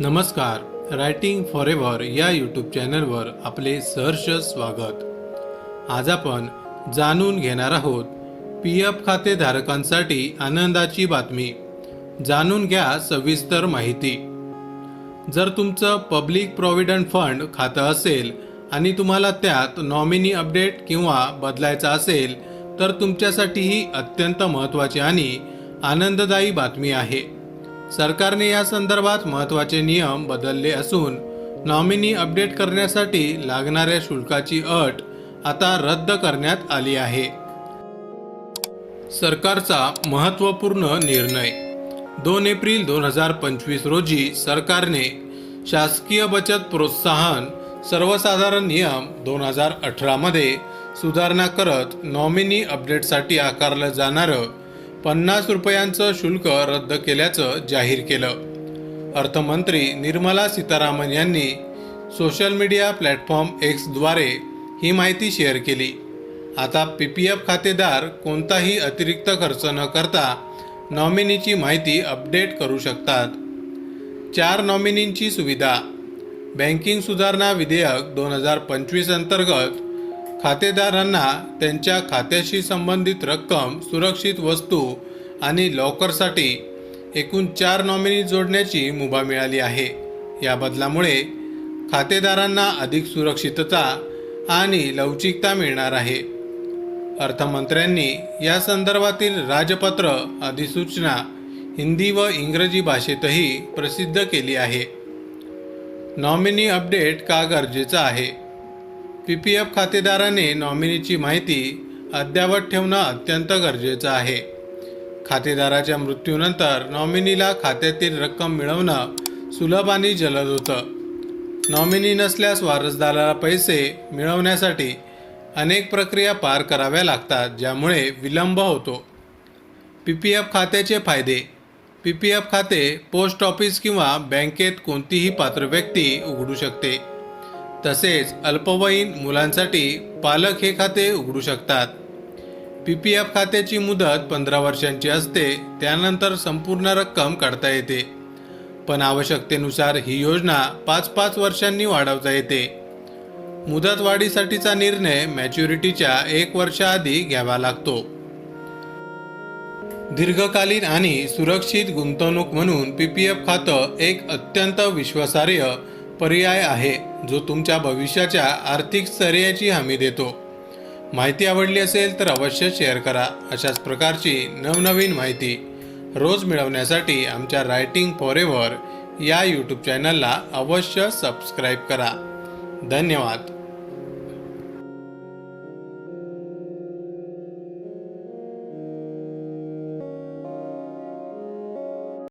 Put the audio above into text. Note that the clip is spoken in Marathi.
नमस्कार रायटिंग फॉर एव्हर या यूट्यूब चॅनलवर आपले सहर्ष स्वागत. आज आपण जाणून घेणार आहोत पी एफ खातेधारकांसाठी आनंदाची बातमी. जाणून घ्या सविस्तर माहिती. जर तुमचं पब्लिक प्रॉव्हिडंट फंड खातं असेल आणि तुम्हाला त्यात नॉमिनी अपडेट किंवा बदलायचा असेल तर तुमच्यासाठी ही अत्यंत महत्त्वाची आणि आनंददायी बातमी आहे. सरकारने या संदर्भात महत्त्वाचे नियम बदलले असून नॉमिनी अपडेट करण्यासाठी लागणाऱ्या शुल्काची अट आता रद्द करण्यात आली आहे. सरकारचा महत्त्वपूर्ण निर्णय. दोन एप्रिल दोन हजार पंचवीस रोजी सरकारने शासकीय बचत प्रोत्साहन सर्वसाधारण नियम दोन हजार अठरामध्ये सुधारणा करत नॉमिनी अपडेटसाठी आकारलं जाणारं पन्नास रुपयांचं शुल्क रद्द केल्याचं जाहीर केलं. अर्थमंत्री निर्मला सीतारामन यांनी सोशल मीडिया प्लॅटफॉर्म एक्सद्वारे ही माहिती शेअर केली. आता पी पी एफ खातेदार कोणताही अतिरिक्त खर्च न करता नॉमिनीची माहिती अपडेट करू शकतात. चार नॉमिनींची सुविधा. बँकिंग सुधारणा विधेयक दोन हजार पंचवीस अंतर्गत खातेदारांना त्यांच्या खात्याशी संबंधित रक्कम सुरक्षित वस्तू आणि लॉकरसाठी एकूण चार नॉमिनी जोडण्याची मुभा मिळाली आहे. या बदलामुळे खातेदारांना अधिक सुरक्षितता आणि लवचिकता मिळणार आहे. अर्थमंत्र्यांनी या संदर्भातील राजपत्र अधिसूचना हिंदी व इंग्रजी भाषेतही प्रसिद्ध केली आहे. नॉमिनी अपडेट का गरजेचं आहे? पी पी एफ खातेदाराने नॉमिनीची माहिती अद्ययावत ठेवणं अत्यंत गरजेचं आहे. खातेदाराच्या मृत्यूनंतर नॉमिनीला खात्यातील रक्कम मिळवणं सुलभ आणि जलद होतं. नॉमिनी नसल्यास वारसदाराला पैसे मिळवण्यासाठी अनेक प्रक्रिया पार कराव्या लागतात ज्यामुळे विलंब होतो. पी पी एफ खात्याचे फायदे. पी पी एफ खाते पोस्ट ऑफिस किंवा बँकेत कोणतीही पात्र व्यक्ती उघडू शकते. तसेच अल्पवयीन मुलांसाठी पालक हे खाते उघडू शकतात. पी पी एफ खात्याची मुदत पंधरा वर्षांची असते त्यानंतर संपूर्ण रक्कम काढता येते. पण आवश्यकतेनुसार ही योजना पाच पाच वर्षांनी वाढवता येते. मुदत वाढीसाठीचा निर्णय मॅच्युरिटीच्या एक वर्षाआधी घ्यावा लागतो. दीर्घकालीन आणि सुरक्षित गुंतवणूक म्हणून पी पी एफ खातं एक अत्यंत विश्वासार्ह पर्याय आहे जो तुमच्या भविष्याच्या आर्थिक स्थैर्याची हमी देतो. माहिती आवडली असेल तर अवश्य शेअर करा. अशाच प्रकारची नवनवीन माहिती रोज मिळवण्यासाठी आमच्या रायटिंग फॉर एव्हर या यूट्यूब चॅनलला अवश्य सबस्क्राईब करा. धन्यवाद.